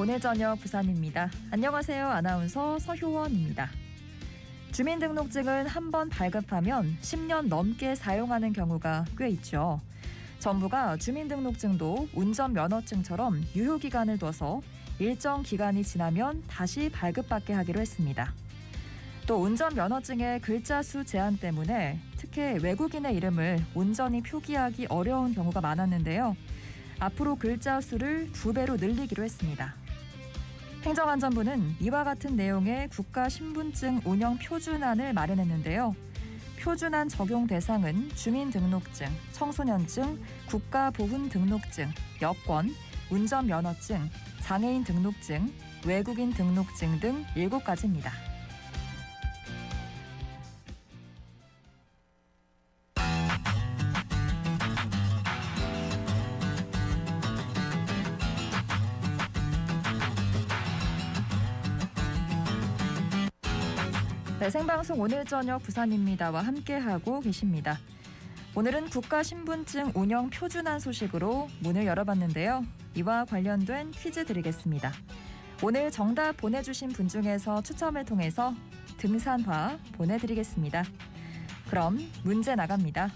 오늘 저녁 부산입니다. 안녕하세요. 아나운서 서효원입니다. 주민등록증은 한 번 발급하면 10년 넘게 사용하는 경우가 꽤 있죠. 정부가 주민등록증도 운전면허증처럼 유효기간을 둬서 일정 기간이 지나면 다시 발급받게 하기로 했습니다. 또 운전면허증의 글자 수 제한 때문에 특히 외국인의 이름을 온전히 표기하기 어려운 경우가 많았는데요. 앞으로 글자 수를 두 배로 늘리기로 했습니다. 행정안전부는 이와 같은 내용의 국가 신분증 운영 표준안을 마련했는데요. 표준안 적용 대상은 주민등록증, 청소년증, 국가보훈등록증, 여권, 운전면허증, 장애인 등록증, 외국인 등록증 등 7가지입니다. 네, 생방송 오늘 저녁 부산입니다와 함께하고 계십니다. 오늘은 국가신분증 운영 표준안 소식으로 문을 열어봤는데요. 이와 관련된 퀴즈 드리겠습니다. 오늘 정답 보내주신 분 중에서 추첨을 통해서 등산화 보내드리겠습니다. 그럼 문제 나갑니다.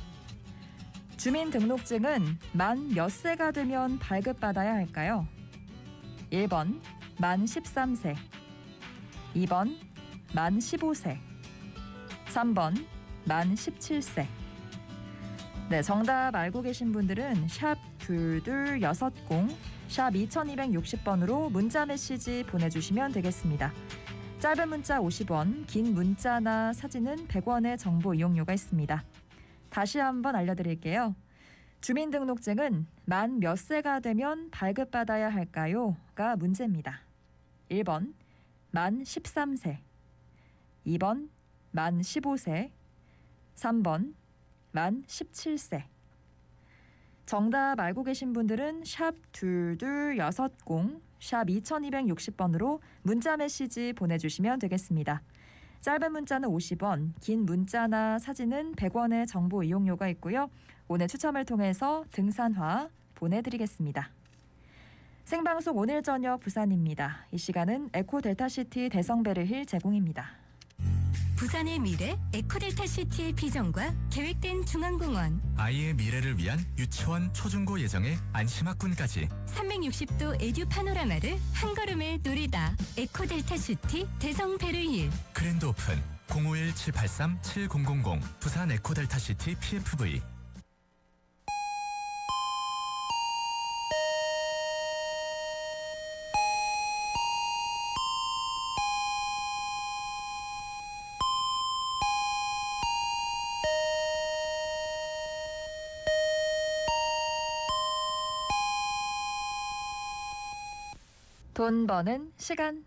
주민등록증은 만 몇 세가 되면 발급받아야 할까요? 1번 만 13세 2번 만 15세 3번 만 17세 네, 정답 알고 계신 분들은 샵 둘둘6 0 샵 2260번으로 문자 메시지 보내주시면 되겠습니다. 짧은 문자 50원, 긴 문자나 사진은 100원의 정보 이용료가 있습니다. 다시 한번 알려드릴게요. 주민등록증은 만 몇 세가 되면 발급받아야 할까요?가 문제입니다. 1번 만 13세 2번 만 15세 3번 만 17세 정답 알고 계신 분들은 샵 둘둘6 0 샵 2260번으로 문자 메시지 보내주시면 되겠습니다. 짧은 문자는 50원, 긴 문자나 사진은 100원의 정보 이용료가 있고요. 오늘 추첨을 통해서 등산화 보내드리겠습니다. 생방송 오늘 저녁 부산입니다. 이 시간은 에코 델타시티 대성베르힐 제공입니다. 부산의 미래 에코델타 시티의 비전과 계획된 중앙공원. 아이의 미래를 위한 유치원 초중고 예정의 안심학군까지. 360도 에듀 파노라마를 한 걸음에 누리다. 에코델타 시티 대성 베르힐 그랜드 오픈 051-783-7000 부산 에코델타 시티 PFV 돈 버는 시간.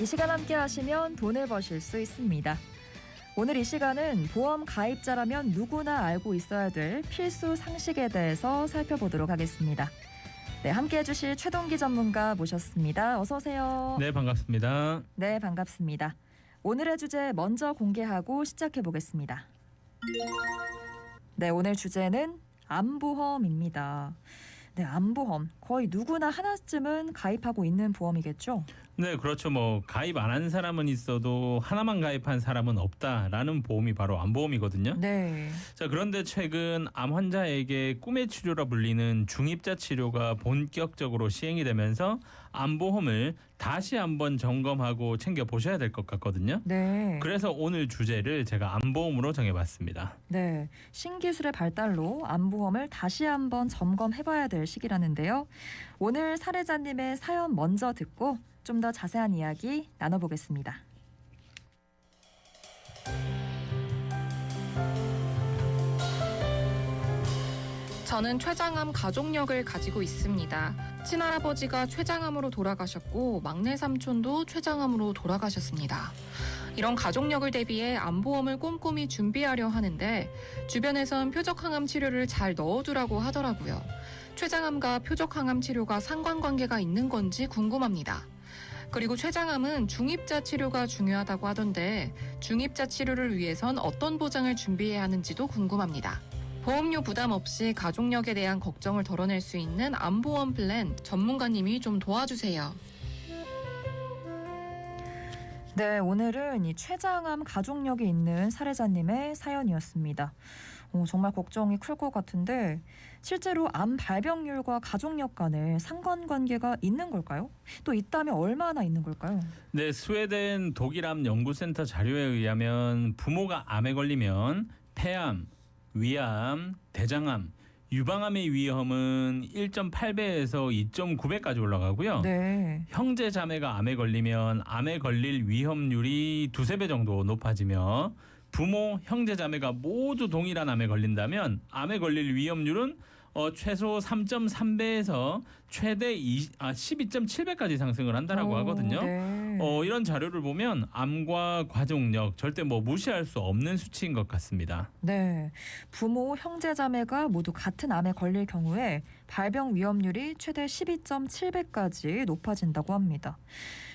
이 시간 함께 하시면 돈을 버실 수 있습니다. 오늘 이 시간은 보험 가입자라면 누구나 알고 있어야 될 필수 상식에 대해서 살펴보도록 하겠습니다. 네, 함께 해주실 최동기 전문가 모셨습니다. 어서 오세요. 네, 반갑습니다. 네, 반갑습니다. 오늘의 주제 먼저 공개하고 시작해 보겠습니다. 네, 오늘 주제는 암보험입니다. 네, 암보험. 거의 누구나 하나쯤은 가입하고 있는 보험이겠죠? 네, 그렇죠. 뭐 가입 안 한 사람은 있어도 하나만 가입한 사람은 없다라는 보험이 바로 암보험이거든요. 네. 자, 그런데 최근 암 환자에게 꿈의 치료라 불리는 중입자 치료가 본격적으로 시행이 되면서 암보험을 다시 한번 점검하고 챙겨 보셔야 될 것 같거든요. 네. 그래서 오늘 주제를 제가 암보험으로 정해봤습니다. 네. 신기술의 발달로 암보험을 다시 한번 점검해 봐야 될 시기라는데요. 오늘 사례자님의 사연 먼저 듣고 좀 더 자세한 이야기 나눠보겠습니다. 저는 췌장암 가족력을 가지고 있습니다. 친할아버지가 췌장암으로 돌아가셨고 막내 삼촌도 췌장암으로 돌아가셨습니다. 이런 가족력을 대비해 암보험을 꼼꼼히 준비하려 하는데 주변에선 표적항암 치료를 잘 넣어두라고 하더라고요. 췌장암과 표적항암 치료가 상관관계가 있는 건지 궁금합니다. 그리고 췌장암은 중입자 치료가 중요하다고 하던데 중입자 치료를 위해선 어떤 보장을 준비해야 하는지도 궁금합니다. 보험료 부담 없이 가족력에 대한 걱정을 덜어낼 수 있는 암보험 플랜 전문가님이 좀 도와주세요. 네, 오늘은 이 췌장암 가족력이 있는 사례자님의 사연이었습니다. 어, 정말 걱정이 클 것 같은데 실제로 암 발병률과 가족력 간에 상관관계가 있는 걸까요? 또 있다면 얼마나 있는 걸까요? 네, 스웨덴 독일암 연구센터 자료에 의하면 부모가 암에 걸리면 폐암, 위암, 대장암, 유방암의 위험은 1.8배에서 2.9배까지 올라가고요. 네. 형제 자매가 암에 걸리면 암에 걸릴 위험률이 두세 배 정도 높아지며 부모, 형제 자매가 모두 동일한 암에 걸린다면 암에 걸릴 위험률은 어, 최소 3.3배에서 최대 2, 아, 12.7배까지 상승을 한다라고 오, 하거든요. 네. 어, 이런 자료를 보면 암과 가족력 절대 뭐 무시할 수 없는 수치인 것 같습니다. 네. 부모, 형제, 자매가 모두 같은 암에 걸릴 경우에 발병 위험률이 최대 12.7배까지 높아진다고 합니다.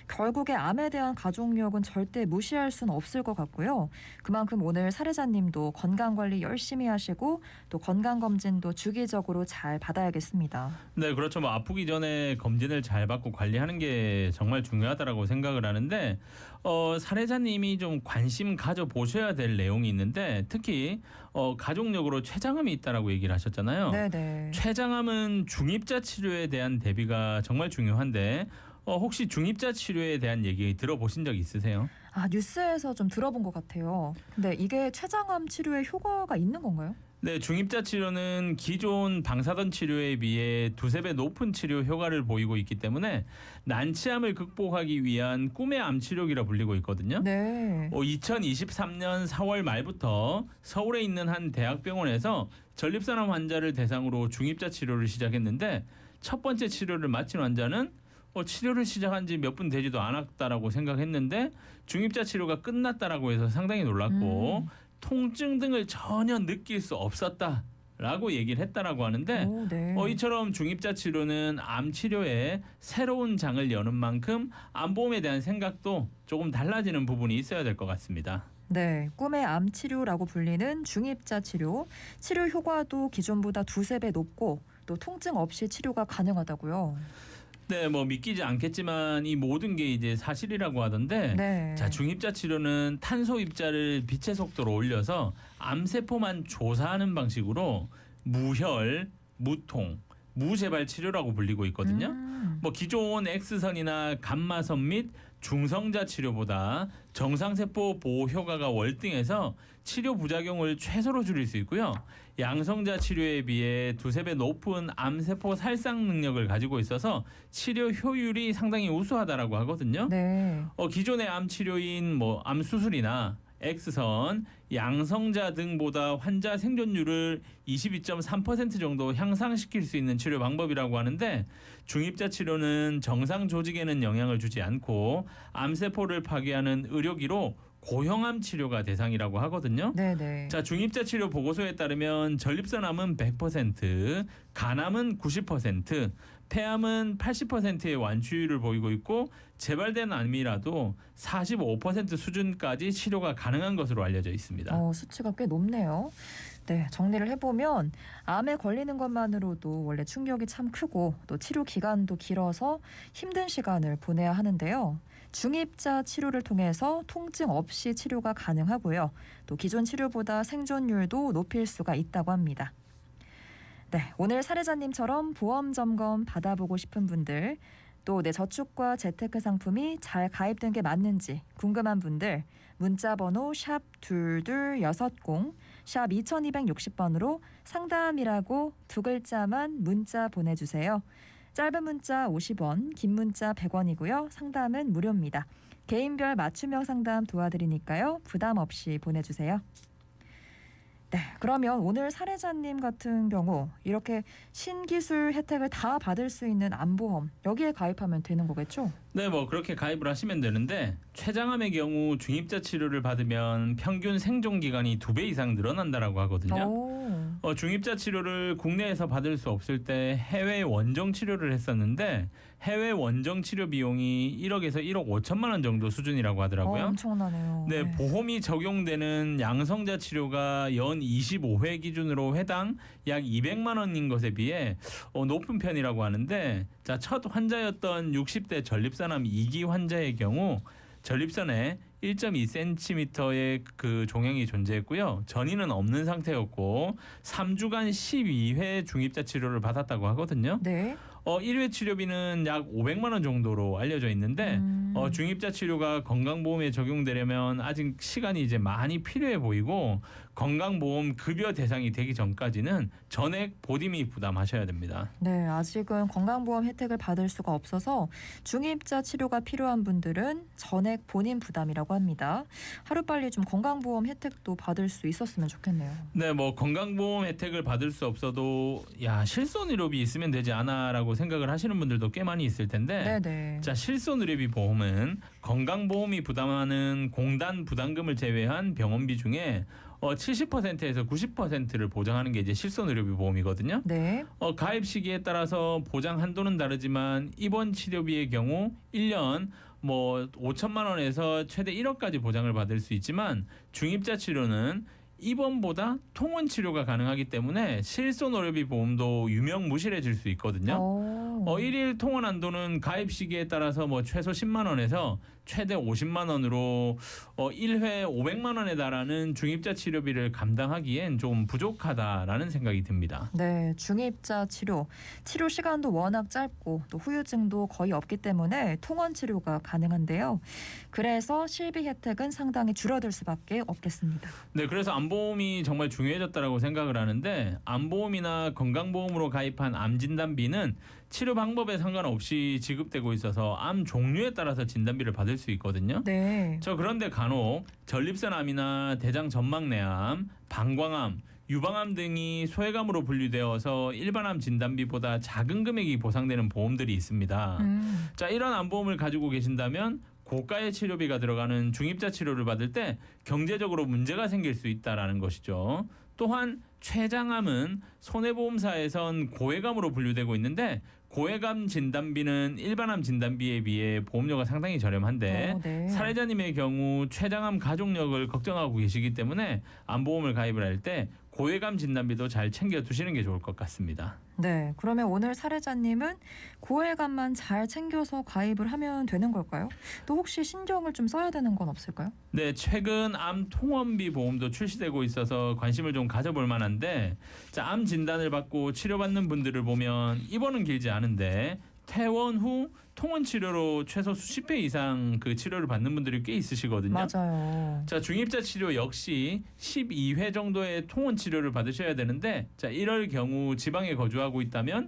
결국에 암에 대한 가족력은 절대 무시할 수는 없을 것 같고요. 그만큼 오늘 사례자님도 건강 관리 열심히 하시고 또 건강 검진도 주기적으로 잘 받아야겠습니다. 네, 그렇죠. 뭐 아프기 전에 검진을 잘 받고 관리하는 게 정말 중요하다라고 생각을 하는데 어, 사례자님이 좀 관심 가져 보셔야 될 내용이 있는데 특히 어, 가족력으로 췌장암이 있다라고 얘기를 하셨잖아요. 네, 네. 췌장암은 중입자 치료에 대한 대비가 정말 중요한데 어, 혹시 중입자 치료에 대한 얘기 들어보신 적 있으세요? 아, 뉴스에서 좀 들어본 것 같아요. 근데 이게 췌장암 치료에 효과가 있는 건가요? 네, 중입자 치료는 기존 방사선 치료에 비해 두세 배 높은 치료 효과를 보이고 있기 때문에 난치암을 극복하기 위한 꿈의 암 치료기라 불리고 있거든요. 네. 어, 2023년 4월 말부터 서울에 있는 한 대학병원에서 전립선암 환자를 대상으로 중입자 치료를 시작했는데 첫 번째 치료를 마친 환자는 어, 치료를 시작한 지 몇 분 되지도 않았다라고 생각했는데 중입자 치료가 끝났다라고 해서 상당히 놀랐고 음. 통증 등을 전혀 느낄 수 없었다 라고 얘기를 했다라고 하는데 오, 네. 어, 이처럼 중입자 치료는 암 치료에 새로운 장을 여는 만큼 암보험에 대한 생각도 조금 달라지는 부분이 있어야 될 것 같습니다. 네, 꿈의 암 치료라고 불리는 중입자 치료. 치료 효과도 기존보다 두세 배 높고 또 통증 없이 치료가 가능하다고요. 네, 뭐 믿기지 않겠지만 이 모든 게 이제 사실이라고 하던데 네. 자 중입자 치료는 탄소 입자를 빛의 속도로 올려서 암세포만 조사하는 방식으로 무혈, 무통, 무재발 치료라고 불리고 있거든요. 음, 뭐 기존 X선이나 감마선 및 중성자 치료보다 정상세포 보호 효과가 월등해서 치료 부작용을 최소로 줄일 수 있고요. 양성자 치료에 비해 두세 배 높은 암세포 살상 능력을 가지고 있어서 치료 효율이 상당히 우수하다라고 하거든요. 네. 어, 기존의 암 치료인 뭐 암 수술이나 X선, 양성자 등보다 환자 생존율을 22.3% 정도 향상시킬 수 있는 치료 방법이라고 하는데 중입자 치료는 정상 조직에는 영향을 주지 않고 암세포를 파괴하는 의료기로 고형암 치료가 대상이라고 하거든요. 네, 네. 자, 중입자 치료 보고서에 따르면 전립선암은 100%, 간암은 90%, 폐암은 80%의 완치율을 보이고 있고 재발된 암이라도 45% 수준까지 치료가 가능한 것으로 알려져 있습니다. 어, 수치가 꽤 높네요. 네, 정리를 해보면 암에 걸리는 것만으로도 원래 충격이 참 크고 또 치료 기간도 길어서 힘든 시간을 보내야 하는데요. 중입자 치료를 통해서 통증 없이 치료가 가능하고요. 또 기존 치료보다 생존율도 높일 수가 있다고 합니다. 네, 오늘 사례자님처럼 보험 점검 받아보고 싶은 분들 또 내 저축과 재테크 상품이 잘 가입된 게 맞는지 궁금한 분들 문자 번호 샵 둘둘여섯공 샵 2260번으로 상담이라고 두 글자만 문자 보내주세요. 짧은 문자 50원, 긴 문자 100원이고요. 상담은 무료입니다. 개인별 맞춤형 상담 도와드리니까요. 부담 없이 보내주세요. 네, 그러면 오늘 사례자님 같은 경우 이렇게 신기술 혜택을 다 받을 수 있는 암보험 여기에 가입하면 되는 거겠죠? 네, 뭐 그렇게 가입을 하시면 되는데 췌장암의 경우 중입자 치료를 받으면 평균 생존 기간이 두 배 이상 늘어난다라고 하거든요. 오. 어, 중입자 치료를 국내에서 받을 수 없을 때 해외 원정 치료를 했었는데 해외 원정 치료 비용이 1억에서 1억 5천만 원 정도 수준이라고 어, 하더라고요. 엄청나네요. 네, 보험이 적용되는 양성자 치료가 연 25회 기준으로 회당 약 200만 원인 것에 비해 어, 높은 편이라고 하는데 자, 첫 환자였던 60대 전립 선암 2기 환자의 경우 전립선에 1.2cm의 그 종양이 존재했고요. 전이는 없는 상태였고 3주간 12회 중입자 치료를 받았다고 하거든요. 네. 어, 1회 치료비는 약 500만 원 정도로 알려져 있는데 음. 어, 중입자 치료가 건강보험에 적용되려면 아직 시간이 이제 많이 필요해 보이고 건강보험 급여 대상이 되기 전까지는 전액 보디미 부담하셔야 됩니다. 네, 아직은 건강보험 혜택을 받을 수가 없어서 중입자 치료가 필요한 분들은 전액 본인 부담이라고 합니다. 하루빨리 좀 건강보험 혜택도 받을 수 있었으면 좋겠네요. 네, 뭐 건강보험 혜택을 받을 수 없어도 야 실손 의료비 있으면 되지 않아라고 생각을 하시는 분들도 꽤 많이 있을 텐데 네, 네. 자 실손 의료비 보험은 건강보험이 부담하는 공단 부담금을 제외한 병원비 중에 어 70%에서 90%를 보장하는 게 이제 실손 의료비 보험이거든요. 네. 어, 가입 시기에 따라서 보장 한도는 다르지만 입원 치료비의 경우 1년 뭐 5천만 원에서 최대 1억까지 보장을 받을 수 있지만 중입자 치료는 입원보다 통원 치료가 가능하기 때문에 실손 의료비 보험도 유명무실해질 수 있거든요. 어. 어, 1일 통원 한도는 가입 시기에 따라서 뭐 최소 10만 원에서 최대 50만 원으로 어, 1회 500만 원에 달하는 중입자 치료비를 감당하기엔 좀 부족하다라는 생각이 듭니다. 네, 중입자 치료. 치료 시간도 워낙 짧고 또 후유증도 거의 없기 때문에 통원 치료가 가능한데요. 그래서 실비 혜택은 상당히 줄어들 수밖에 없겠습니다. 네, 그래서 암보험이 정말 중요해졌다라고 생각을 하는데 암보험이나 건강보험으로 가입한 암 진단비는 치료 방법에 상관없이 지급되고 있어서 암 종류에 따라서 진단비를 받을 수 있거든요. 네. 저 그런데 간혹 전립선암이나 대장 전막내암, 방광암, 유방암 등이 소외감으로 분류되어서 일반암 진단비보다 작은 금액이 보상되는 보험들이 있습니다. 음. 자 이런 암보험을 가지고 계신다면 고가의 치료비가 들어가는 중입자 치료를 받을 때 경제적으로 문제가 생길 수 있다라는 것이죠. 또한 췌장암은 손해보험사에선 고액암으로 분류되고 있는데 고액암 진단비는 일반암 진단비에 비해 보험료가 상당히 저렴한데 어, 네. 사례자님의 경우 췌장암 가족력을 걱정하고 계시기 때문에 암보험을 가입을 할 때 고액암 진단비도 잘 챙겨 두시는 게 좋을 것 같습니다. 네. 그러면 오늘 사례자님은 고액암만 잘 챙겨서 가입을 하면 되는 걸까요? 또 혹시 신경을 좀 써야 되는 건 없을까요? 네, 최근 암 통원비 보험도 출시되고 있어서 관심을 좀 가져볼 만한데, 자, 암 진단을 받고 치료받는 분들을 보면 입원은 길지 않은데 퇴원 후 통원 치료로 최소 수십 회 이상 그 치료를 받는 분들이 꽤 있으시거든요. 맞아요. 자, 중입자 치료 역시 12회 정도의 통원 치료를 받으셔야 되는데, 자, 이럴 경우 지방에 거주하고 있다면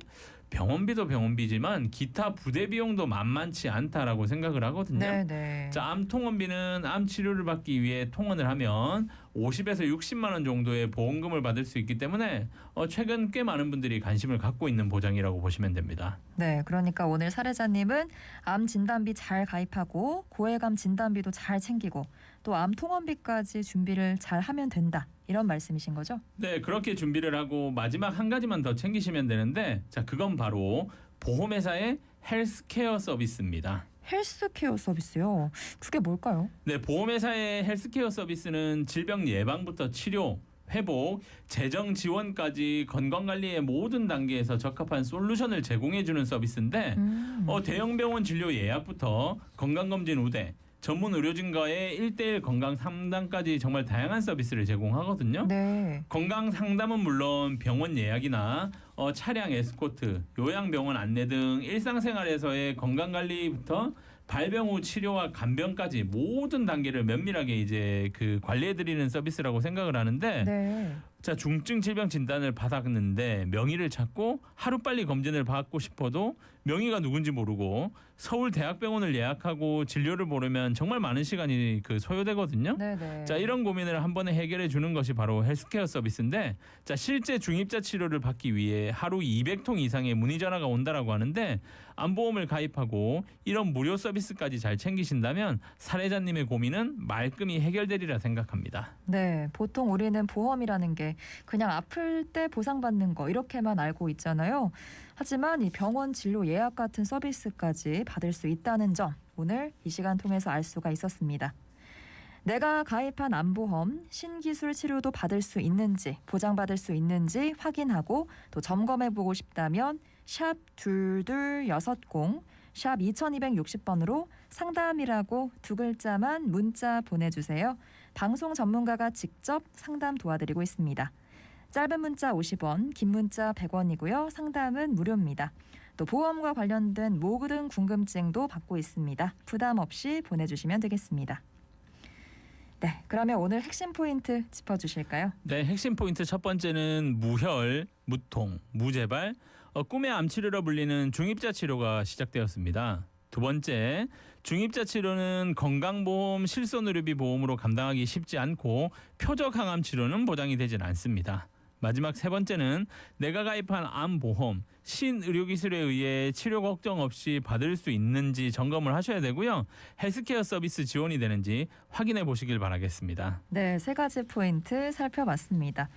병원비도 병원비지만 기타 부대 비용도 만만치 않다라고 생각을 하거든요. 네, 네. 자, 암 통원비는 암 치료를 받기 위해 통원을 하면 50에서 60만 원 정도의 보험금을 받을 수 있기 때문에 어, 최근 꽤 많은 분들이 관심을 갖고 있는 보장이라고 보시면 됩니다. 네, 그러니까 오늘 사례자님은 암 진단비 잘 가입하고 고액암 진단비도 잘 챙기고 또 암 통원비까지 준비를 잘 하면 된다. 이런 말씀이신 거죠? 네, 그렇게 준비를 하고 마지막 한 가지만 더 챙기시면 되는데 자, 그건 바로 보험회사의 헬스케어 서비스입니다. 헬스케어 서비스요. 그게 뭘까요? 네, 보험회사의 헬스케어 서비스는 질병 예방부터 치료, 회복, 재정 지원까지 건강 관리의 모든 단계에서 적합한 솔루션을 제공해 주는 서비스인데 음. 어, 대형 병원 진료 예약부터 건강 검진 우대, 전문 의료진과의 1대1 건강 상담까지 정말 다양한 서비스를 제공하거든요. 네. 건강 상담은 물론 병원 예약이나 어, 차량 에스코트, 요양병원 안내 등 일상생활에서의 건강 관리부터 발병 후 치료와 간병까지 모든 단계를 면밀하게 이제 그 관리해 드리는 서비스라고 생각을 하는데 네. 자 중증 질병 진단을 받았는데 명의를 찾고 하루 빨리 검진을 받고 싶어도 명의가 누군지 모르고 서울 대학병원을 예약하고 진료를 보려면 정말 많은 시간이 그 소요되거든요. 네, 네. 자 이런 고민을 한 번에 해결해 주는 것이 바로 헬스케어 서비스인데 자 실제 중입자 치료를 받기 위해 하루 200통 이상의 문의 전화가 온다라고 하는데 암보험을 가입하고 이런 무료 서비스까지 잘 챙기신다면 사례자님의 고민은 말끔히 해결되리라 생각합니다. 네, 보통 우리는 보험이라는 게 네, 그냥 아플 때 보상받는 거 이렇게만 알고 있잖아요. 하지만 이 병원 진료 예약 같은 서비스까지 받을 수 있다는 점 오늘 이 시간 통해서 알 수가 있었습니다. 내가 가입한 암보험 신기술 치료도 받을 수 있는지 보장받을 수 있는지 확인하고 또 점검해 보고 싶다면 샵 둘둘여섯공 샵 2260번으로 상담이라고 두 글자만 문자 보내주세요. 방송 전문가가 직접 상담 도와드리고 있습니다. 짧은 문자 50원, 긴 문자 100원이고요. 상담은 무료입니다. 또 보험과 관련된 모든 궁금증도 받고 있습니다. 부담 없이 보내주시면 되겠습니다. 네, 그러면 오늘 핵심 포인트 짚어주실까요? 네, 핵심 포인트 첫 번째는 무혈, 무통, 무재발, 어, 꿈의 암 치료라 불리는 중입자 치료가 시작되었습니다. 두 번째, 중입자 치료는 건강보험 실손의료비 보험으로 감당하기 쉽지 않고 표적 항암 치료는 보장이 되진 않습니다. 마지막 세 번째는 내가 가입한 암 보험 신의료기술에 의해 치료 걱정 없이 받을 수 있는지 점검을 하셔야 되고요. 헬스케어 서비스 지원이 되는지 확인해 보시길 바라겠습니다. 네, 세 가지 포인트 살펴봤습니다.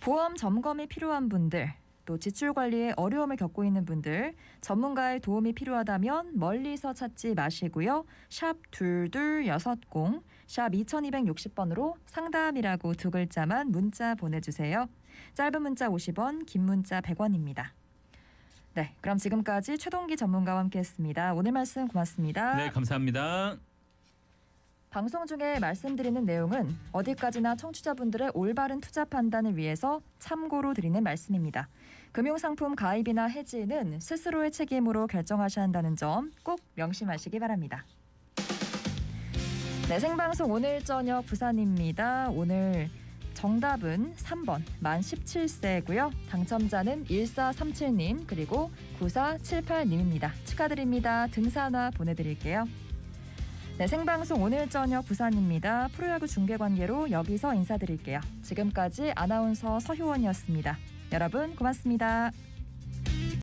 보험 점검이 필요한 분들, 또 지출 관리에 어려움을 겪고 있는 분들, 전문가의 도움이 필요하다면 멀리서 찾지 마시고요. 샵 둘둘여섯공, 샵 2260번으로 상담이라고 두 글자만 문자 보내주세요. 짧은 문자 50원, 긴 문자 100원입니다. 네, 그럼 지금까지 최동기 전문가와 함께했습니다. 오늘 말씀 고맙습니다. 네, 감사합니다. 방송 중에 말씀드리는 내용은 어디까지나 청취자분들의 올바른 투자 판단을 위해서 참고로 드리는 말씀입니다. 금융상품 가입이나 해지는 스스로의 책임으로 결정하셔야 한다는 점 꼭 명심하시기 바랍니다. 네, 생방송 오늘 저녁 부산입니다. 오늘 정답은 3번 만 17세고요. 당첨자는 1437님 그리고 9478님입니다. 축하드립니다. 등산화 보내드릴게요. 네, 생방송 오늘 저녁 부산입니다. 프로야구 중계 관계로 여기서 인사드릴게요. 지금까지 아나운서 서효원이었습니다. 여러분 고맙습니다.